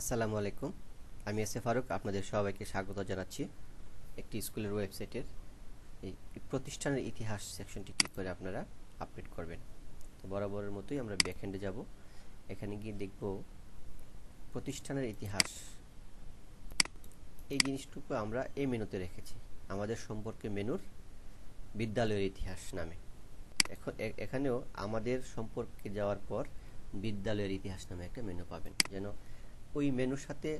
আসসালামু আলাইকুম। আমি এস এ ফারুক, আপনাদের সবাইকে স্বাগত জানাচ্ছি একটি স্কুলের ওয়েবসাইটের এই প্রতিষ্ঠানের ইতিহাস সেকশনটি ক্লিক করে আপনারা আপডেট করবেন। তো বরাবরের মতোই আমরা ব্যাকএন্ডে যাব। এখানে গিয়ে দেখব প্রতিষ্ঠানের ইতিহাস। এই জিনিসটুকু আমরা এই মেনুতে রেখেছি, আমাদের সম্পর্কে মেনুর বিদ্যালয়ের ইতিহাস নামে। এখন এখানেও আমাদের সম্পর্কে যাওয়ার পর বিদ্যালয়ের ইতিহাস নামে একটা মেনু পাবেন, যেন ওই মেনুর সাথে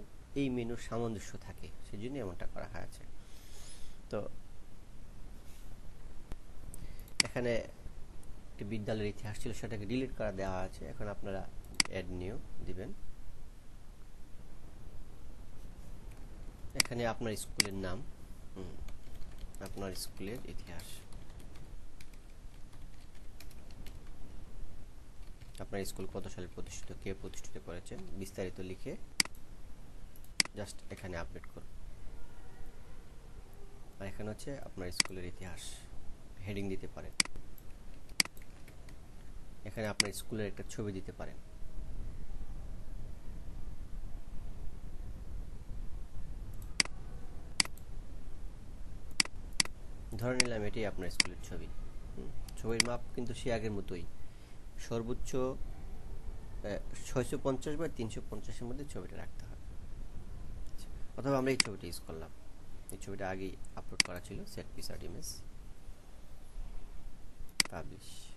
এই মেনুর সামঞ্জস্য থাকে সেই জন্য এমনটা করা হয়েছে। তো এখানে একটি বিদ্যালয়ের ইতিহাস ছিল, সেটাকে ডিলিট করা দেওয়া আছে এখন আপনারা অ্যাড নিউ দিবেন। এখানে আপনার স্কুলের নাম আপনার স্কুলের ইতিহাস। আপনার স্কুল কত সালে প্রতিষ্ঠিত, কে প্রতিষ্ঠিত করেছেন বিস্তারিত লিখে জাস্ট এখানে আপডেট করুন আর এখানে হচ্ছে আপনার স্কুলের ইতিহাস হেডিং দিতে পারেন। এখানে আপনার স্কুলের একটা ছবি দিতে পারেন। ধরে নিলাম এটাই আপনার স্কুলের ছবি। ছবির মাপ কিন্তু সে আগের মতোই। সর্বোচ্চ ছয়শো পঞ্চাশ বা তিনশো পঞ্চাশের মধ্যে ছবিটা রাখতে হবে। অথবা আমরা এই ছবিটা ইউজ করলাম। এই ছবিটা আগেই আপলোড করা ছিল সেট পিস আর ইমেজ পাবলিশ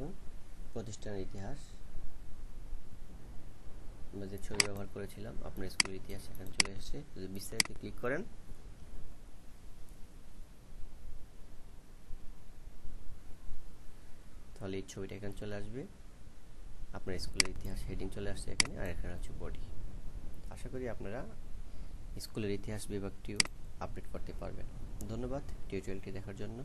দেখুন প্রতিষ্ঠানের ইতিহাস। আমরা যে ছবি ব্যবহার করেছিলাম, আপনার স্কুলের ইতিহাস এখানে চলে এসেছে। যদি বিস্তারিত ক্লিক করেন। তাহলে এই ছবিটা এখানে চলে আসবে। আপনার স্কুলের ইতিহাস হেডিং চলে আসছে এখানে, আর এখানে হচ্ছে বডি। আশা করি আপনারা স্কুলের ইতিহাস বিভাগটিও আপডেট করতে পারবেন। ধন্যবাদ। টিউটোরিয়ালটি দেখার জন্য।